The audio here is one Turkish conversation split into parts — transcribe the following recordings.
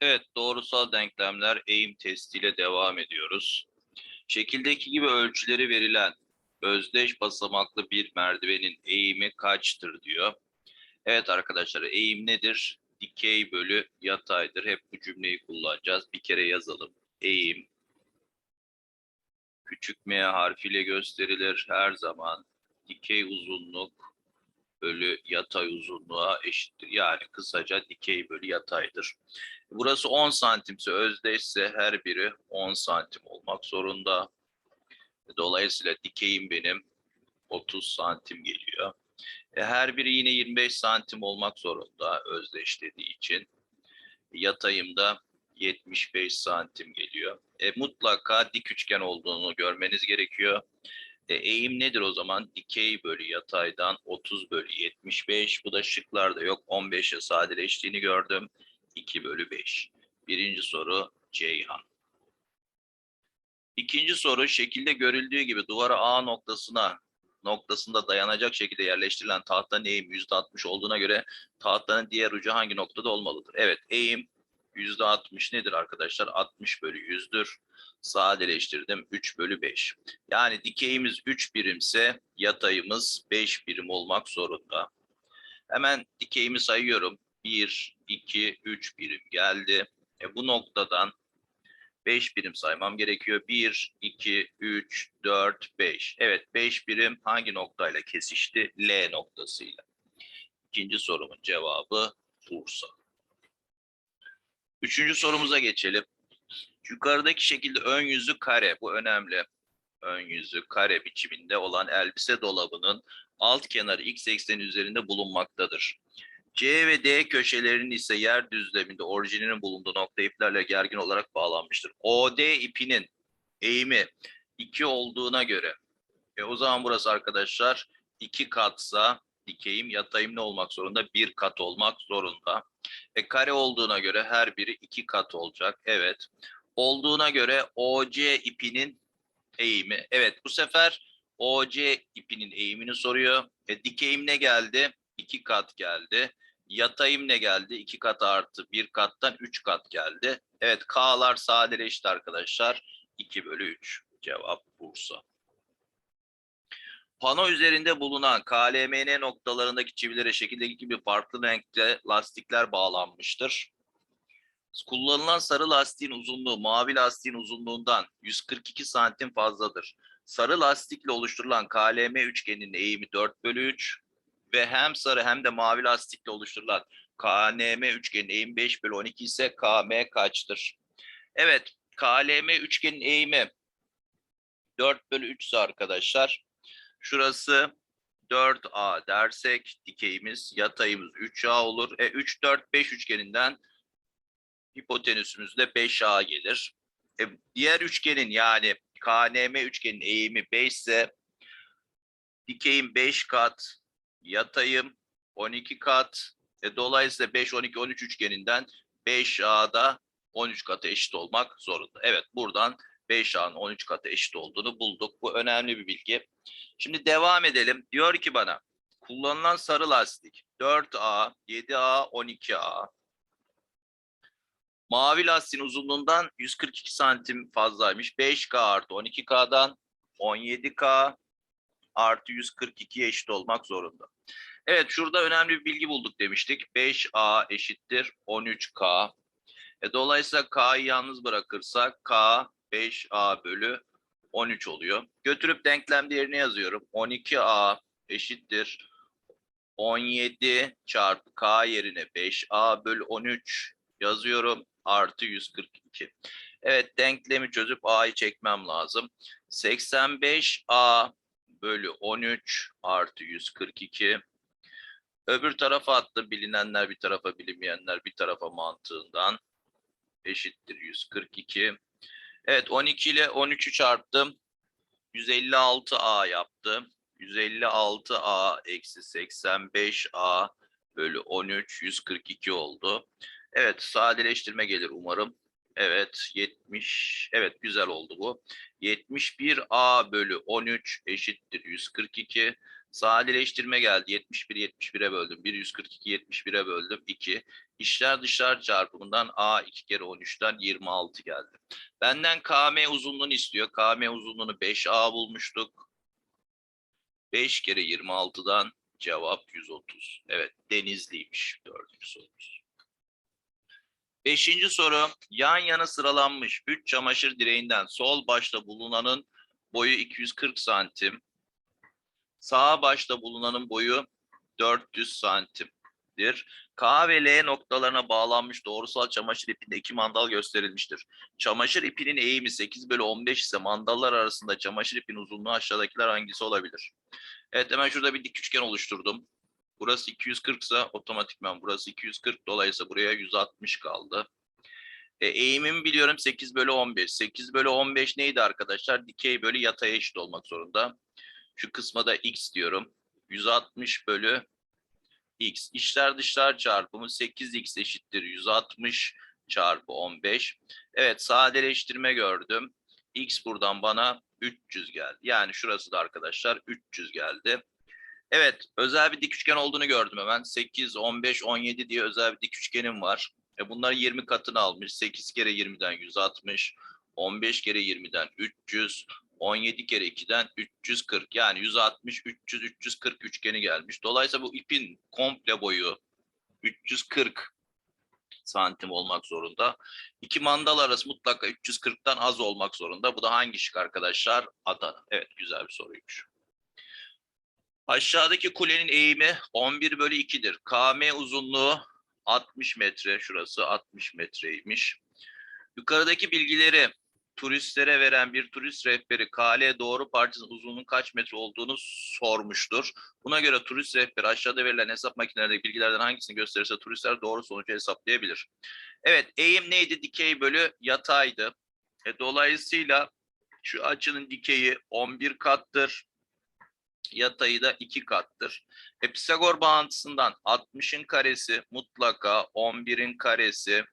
Evet, doğrusal denklemler eğim testiyle devam ediyoruz. Şekildeki gibi ölçüleri verilen özdeş basamaklı bir merdivenin eğimi kaçtır diyor. Evet arkadaşlar, eğim nedir? Dikey bölü yataydır. Hep bu cümleyi kullanacağız. Bir kere yazalım. Eğim küçük m harfiyle gösterilir her zaman. Dikey uzunluk bölü yatay uzunluğa eşittir. Yani kısaca dikey bölü yataydır. Burası 10 santimse özdeşse her biri 10 santim olmak zorunda. Dolayısıyla dikeyim benim 30 santim geliyor. E, her biri yine 25 santim olmak zorunda özdeş dediği için. Yatayım da 75 santim geliyor. E, mutlaka dik üçgen olduğunu görmeniz gerekiyor. E, eğim nedir o zaman? Dikey bölü yataydan 30 bölü 75. Bu da şıklarda yok. 15'e sadeleştiğini gördüm. 2 bölü 5. Birinci soru Ceyhan. İkinci soru şekilde görüldüğü gibi duvara A noktasına noktasında dayanacak şekilde yerleştirilen tahtanın eğimi %60 olduğuna göre tahtanın diğer ucu hangi noktada olmalıdır? Evet eğim %60 nedir arkadaşlar? 60 bölü 100'dür. Sadeleştirdim 3 bölü 5. Yani dikeyimiz 3 birimse yatayımız 5 birim olmak zorunda. Hemen dikeyimi sayıyorum. 1, 2, 3 birim geldi. E bu noktadan 5 birim saymam gerekiyor. 1, 2, 3, 4, 5. Evet 5 birim hangi noktayla kesişti? L noktasıyla. İkinci sorumun cevabı Bursa. Üçüncü sorumuza geçelim. Yukarıdaki şekilde ön yüzü kare. Bu önemli. Ön yüzü kare biçiminde olan elbise dolabının alt kenarı x ekseni üzerinde bulunmaktadır. C ve D köşelerinin ise yer düzleminde orijininin bulunduğu nokta iplerle gergin olarak bağlanmıştır. OD ipinin eğimi 2 olduğuna göre e o zaman burası arkadaşlar 2 katsa dikeyim yatayım ne olmak zorunda? 1 kat olmak zorunda. E kare olduğuna göre her biri 2 kat olacak. Evet. Olduğuna göre OC ipinin eğimi. Evet bu sefer OC ipinin eğimini soruyor. E, dikeyim ne geldi? 2 kat geldi. Yatayım ne geldi? 2 kat artı 1 kattan 3 kat geldi. Evet K'lar sadeleşti arkadaşlar. 2 bölü 3. Cevap Bursa. Pano üzerinde bulunan KLMN noktalarındaki çivilere şekildeki gibi farklı renkte lastikler bağlanmıştır. Kullanılan sarı lastiğin uzunluğu mavi lastiğin uzunluğundan 142 santim fazladır. Sarı lastikle oluşturulan KLM üçgeninin eğimi 4 bölü 3 ve hem sarı hem de mavi lastikle oluşturulan KNM üçgenin eğimi 5 bölü 12 ise KM kaçtır? Evet, KLM üçgenin eğimi 4 bölü 3 ise arkadaşlar, şurası 4A dersek dikeyimiz, yatayımız 3A olur. E 3, 4, 5 üçgeninden hipotenüsümüz de 5A gelir. E, diğer üçgenin yani KNM üçgenin eğimi 5 ise dikeyim 5 kat, yatayım 12 kat. E, dolayısıyla 5, 12, 13 üçgeninden 5A'da 13 katı eşit olmak zorunda. Evet buradan 5A'nın 13 katı eşit olduğunu bulduk. Bu önemli bir bilgi. Şimdi devam edelim. Diyor ki bana kullanılan sarı lastik 4A, 7A, 12A. Mavi lastiğin uzunluğundan 142 santim fazlaymış. 5K artı 12K'dan 17K artı 142 eşit olmak zorunda. Evet şurada önemli bir bilgi bulduk demiştik. 5A eşittir 13K. E, dolayısıyla K'yı yalnız bırakırsak K 5A bölü 13 oluyor. Götürüp denklem değerini yazıyorum. 12A eşittir 17 çarpı K yerine 5A bölü 13 yazıyorum. Artı 142. Evet denklemi çözüp A'yı çekmem lazım. 85A bölü 13 artı 142. Öbür tarafa attı bilinenler bir tarafa bilinmeyenler bir tarafa mantığından eşittir 142. Evet 12 ile 13'ü çarptım. 156A yaptı. 156A eksi 85A bölü 13 142 oldu. Evet sadeleştirme gelir umarım. Evet 70 evet güzel oldu bu. 71A bölü 13 eşittir 142. Sadeleştirme geldi. 71 71'e böldüm. 1 142 71'e böldüm. 2. İçler dışlar çarpımından A 2 kere 13'ten 26 geldi. Benden KM uzunluğunu istiyor. KM uzunluğunu 5A bulmuştuk. 5 kere 26'dan cevap 130. Evet Denizli'ymiş dördüncü sorumuz. Beşinci soru. Yan yana sıralanmış 3 çamaşır direğinden sol başta bulunanın boyu 240 santim. Sağ başta bulunanın boyu 400 santimdir. K ve L noktalarına bağlanmış doğrusal çamaşır ipinde iki mandal gösterilmiştir. Çamaşır ipinin eğimi 8 bölü 15 ise mandallar arasında çamaşır ipinin uzunluğu aşağıdakiler hangisi olabilir? Evet hemen şurada bir dik üçgen oluşturdum. Burası 240 ise otomatikman burası 240 dolayısıyla buraya 160 kaldı. E, eğimimi biliyorum 8 bölü 15. 8 bölü 15 neydi arkadaşlar? Dikey bölü yatay eşit olmak zorunda. Şu kısma da x diyorum. 160 bölü x. İçler dışlar çarpımı 8x eşittir 160 çarpı 15. Evet sadeleştirme gördüm. x buradan bana 300 geldi. Yani şurası da arkadaşlar 300 geldi. Evet özel bir dik üçgen olduğunu gördüm hemen. 8, 15, 17 diye özel bir dik üçgenim var. E bunlar 20 katını almış. 8 kere 20'den 160, 15 kere 20'den 300, 17 kere 2'den 340 yani 160, 300, 340 üçgeni gelmiş. Dolayısıyla bu ipin komple boyu 340 santim olmak zorunda. İki mandal arası mutlaka 340'tan az olmak zorunda. Bu da hangi şık arkadaşlar? Adana. Evet güzel bir soruymuş. Aşağıdaki kulenin eğimi 11 bölü 2'dir. KM uzunluğu 60 metre. Şurası 60 metreymiş. Yukarıdaki bilgileri turistlere veren bir turist rehberi KL doğru parçasının uzunluğunun kaç metre olduğunu sormuştur. Buna göre turist rehberi aşağıda verilen hesap makinelerindeki bilgilerden hangisini gösterirse turistler doğru sonucu hesaplayabilir. Evet eğim neydi? Dikey bölü yataydı. E, dolayısıyla şu açının dikeyi 11 kattır. Yatayı da 2 kattır. E, Pisagor bağıntısından 60'ın karesi mutlaka 11'in karesi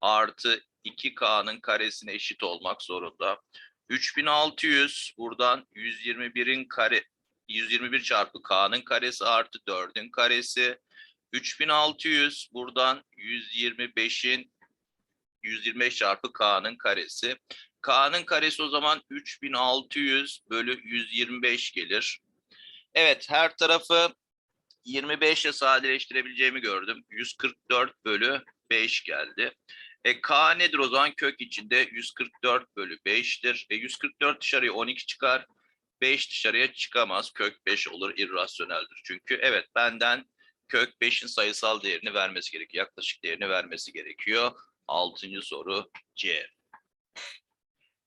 artı 2K'nın karesine eşit olmak zorunda. 3600 buradan 121'in kare 121 çarpı K'nın karesi artı 4'ün karesi. 3600 buradan 125'in 125 çarpı K'nın karesi. K'nın karesi o zaman 3600 bölü 125 gelir. Evet her tarafı 25 ile sadeleştirebileceğimi gördüm. 144 bölü 5 geldi. E, K nedir o zaman? Kök içinde 144 bölü 5'tir. E, 144 dışarıya 12 çıkar. 5 dışarıya çıkamaz. Kök 5 olur. irrasyoneldir. Çünkü evet benden kök 5'in sayısal değerini vermesi gerekiyor. Yaklaşık değerini vermesi gerekiyor. Altıncı soru C.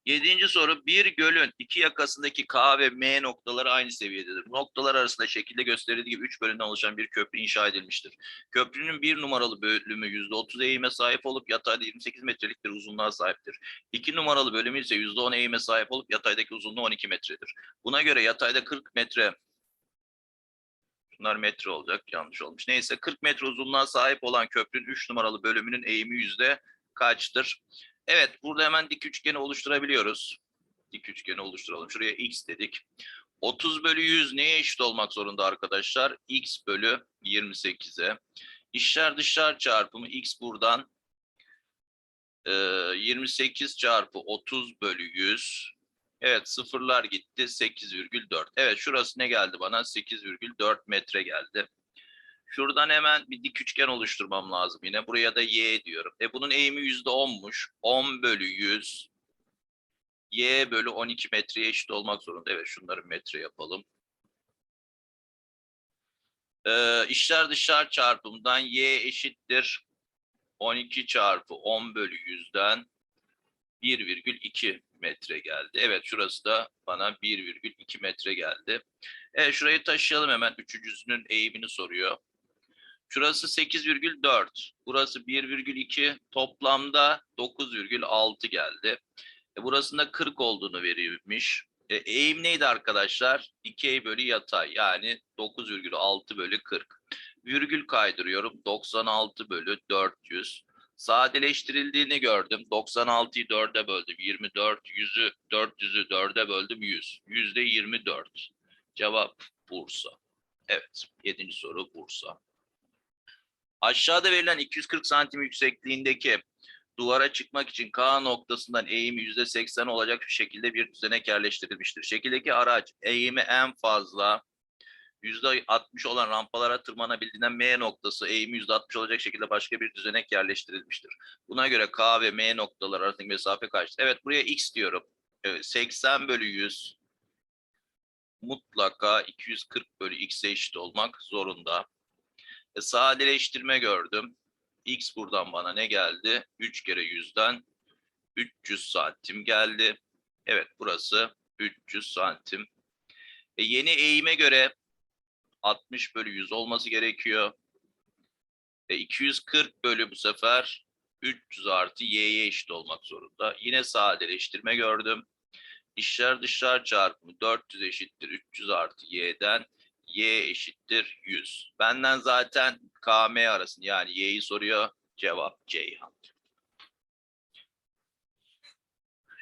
Yedinci soru bir gölün iki yakasındaki K ve M noktaları aynı seviyededir. Noktalar arasında şekilde gösterildiği gibi üç bölümden oluşan bir köprü inşa edilmiştir. Köprünün bir numaralı bölümü yüzde otuz eğime sahip olup yatayda 28 metrelik bir uzunluğa sahiptir. İki numaralı bölümü ise yüzde on eğime sahip olup yataydaki uzunluğu 12 metredir. Buna göre yatayda 40 metre Bunlar metre olacak yanlış olmuş. Neyse 40 metre uzunluğa sahip olan köprünün 3 numaralı bölümünün eğimi yüzde kaçtır? Evet, burada hemen dik üçgeni oluşturabiliyoruz. Dik üçgeni oluşturalım. Şuraya x dedik. 30 bölü 100 neye eşit olmak zorunda arkadaşlar? x bölü 28'e. İşler dışlar çarpımı x buradan e, 28 çarpı 30 bölü 100. Evet sıfırlar gitti 8,4. Evet şurası ne geldi bana? 8,4 metre geldi. Şuradan hemen bir dik üçgen oluşturmam lazım yine. Buraya da y diyorum. E bunun eğimi yüzde onmuş. 10 bölü 100. Y bölü 12 metreye eşit olmak zorunda. Evet şunları metre yapalım. Ee, içler dışlar çarpımından y eşittir. 12 çarpı 10 bölü 100'den 1,2 metre geldi. Evet şurası da bana 1,2 metre geldi. Evet şurayı taşıyalım hemen. Üçüncüsünün eğimini soruyor. Şurası 8,4. Burası 1,2. Toplamda 9,6 geldi. E, burasında 40 olduğunu verilmiş. E, eğim neydi arkadaşlar? Dikey bölü yatay. Yani 9,6 bölü 40. Virgül kaydırıyorum. 96 bölü 400. Sadeleştirildiğini gördüm. 96'yı 4'e böldüm. 24. 100'ü 400'ü 4'e böldüm. 100. Yüzde 24. Cevap Bursa. Evet. Yedinci soru Bursa. Aşağıda verilen 240 santim yüksekliğindeki duvara çıkmak için K noktasından eğimi %80 olacak şekilde bir düzenek yerleştirilmiştir. Şekildeki araç eğimi en fazla %60 olan rampalara tırmanabildiğinden M noktası eğimi %60 olacak şekilde başka bir düzenek yerleştirilmiştir. Buna göre K ve M noktalar arasındaki mesafe kaçtır? Evet buraya X diyorum. Evet, 80 bölü 100 mutlaka 240 bölü X'e eşit olmak zorunda. E, sadeleştirme gördüm. X buradan bana ne geldi? 3 kere 100'den 300 santim geldi. Evet burası 300 santim. E, yeni eğime göre 60 bölü 100 olması gerekiyor. E, 240 bölü bu sefer 300 artı y'ye eşit olmak zorunda. Yine sadeleştirme gördüm. İşler dışlar çarpımı 400 eşittir 300 artı y'den y eşittir 100. Benden zaten KM arasını yani y'yi soruyor. Cevap Ceyhan.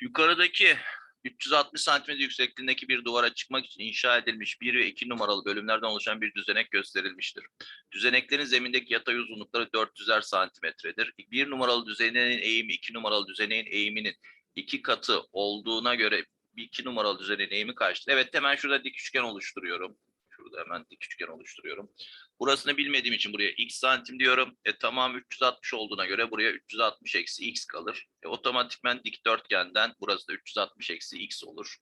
Yukarıdaki 360 santimetre yüksekliğindeki bir duvara çıkmak için inşa edilmiş 1 ve 2 numaralı bölümlerden oluşan bir düzenek gösterilmiştir. Düzeneklerin zemindeki yatay uzunlukları 400'er santimetredir. 1 numaralı düzeneğin eğimi 2 numaralı düzeneğin eğiminin iki katı olduğuna göre 2 numaralı düzeneğin eğimi kaçtır? Evet hemen şurada dik üçgen oluşturuyorum. Şurada hemen dik üçgen oluşturuyorum. Burasını bilmediğim için buraya x santim diyorum. E tamam 360 olduğuna göre buraya 360 eksi x kalır. E, otomatikmen dikdörtgenden burası da 360 eksi x olur.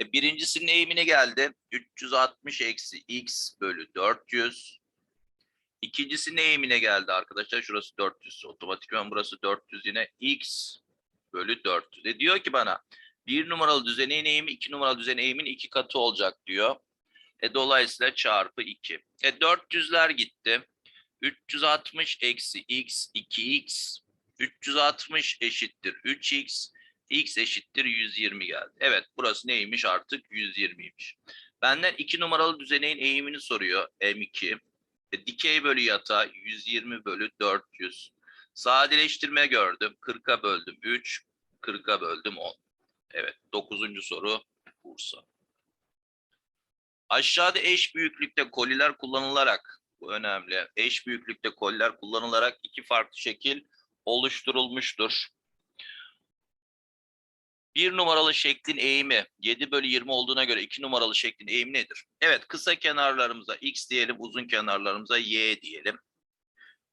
E, birincisinin eğimine geldi. 360 eksi x bölü 400. İkincisinin eğimine geldi arkadaşlar. Şurası 400. Otomatikman burası 400 yine x bölü 400. E diyor ki bana bir numaralı düzeneğin eğimi iki numaralı düzeneğin eğimin iki katı olacak diyor. E, dolayısıyla çarpı 2. E, 400'ler gitti. 360 eksi x 2x. 360 eşittir 3x. x eşittir 120 geldi. Evet burası neymiş artık 120'ymiş. Benden 2 numaralı düzeneğin eğimini soruyor M2. E, dikey bölü yatay 120 bölü 400. Sadeleştirme gördüm. 40'a böldüm 3. 40'a böldüm 10. Evet 9. soru Bursa. Aşağıda eş büyüklükte koliler kullanılarak, bu önemli, eş büyüklükte koliler kullanılarak iki farklı şekil oluşturulmuştur. Bir numaralı şeklin eğimi 7 bölü 20 olduğuna göre iki numaralı şeklin eğimi nedir? Evet kısa kenarlarımıza x diyelim, uzun kenarlarımıza y diyelim.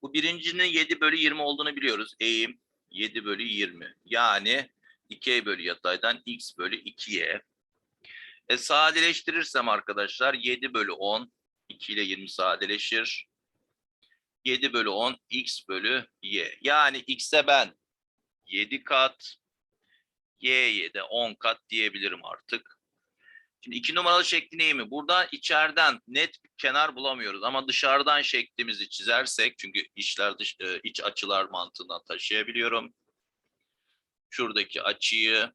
Bu birincinin 7 bölü 20 olduğunu biliyoruz. Eğim 7 bölü 20. Yani 2 bölü yataydan x bölü 2y. E, sadeleştirirsem arkadaşlar 7 bölü 10, 2 ile 20 sadeleşir. 7 bölü 10 x bölü y. Yani x'e ben 7 kat, y'ye de 10 kat diyebilirim artık. Şimdi 2 numaralı şekli neyimi? Burada içeriden net bir kenar bulamıyoruz ama dışarıdan şeklimizi çizersek çünkü içler dış, e, iç açılar mantığından taşıyabiliyorum. Şuradaki açıyı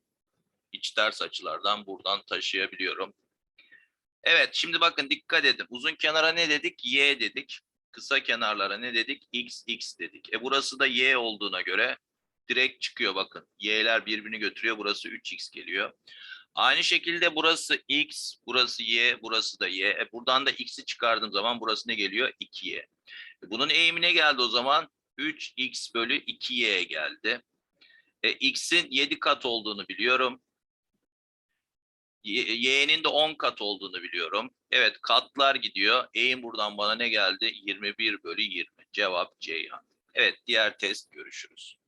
iç ters açılardan buradan taşıyabiliyorum. Evet şimdi bakın dikkat edin. Uzun kenara ne dedik? Y dedik. Kısa kenarlara ne dedik? X, X dedik. E burası da Y olduğuna göre direkt çıkıyor bakın. Y'ler birbirini götürüyor. Burası 3X geliyor. Aynı şekilde burası X, burası Y, burası da Y. E buradan da X'i çıkardığım zaman burası ne geliyor? 2Y. E bunun eğimine geldi o zaman 3X bölü 2Y geldi. E, X'in 7 kat olduğunu biliyorum. Y'nin de 10 kat olduğunu biliyorum. Evet katlar gidiyor. Eğim buradan bana ne geldi? 21 bölü 20. Cevap Ceyhan. Evet diğer test görüşürüz.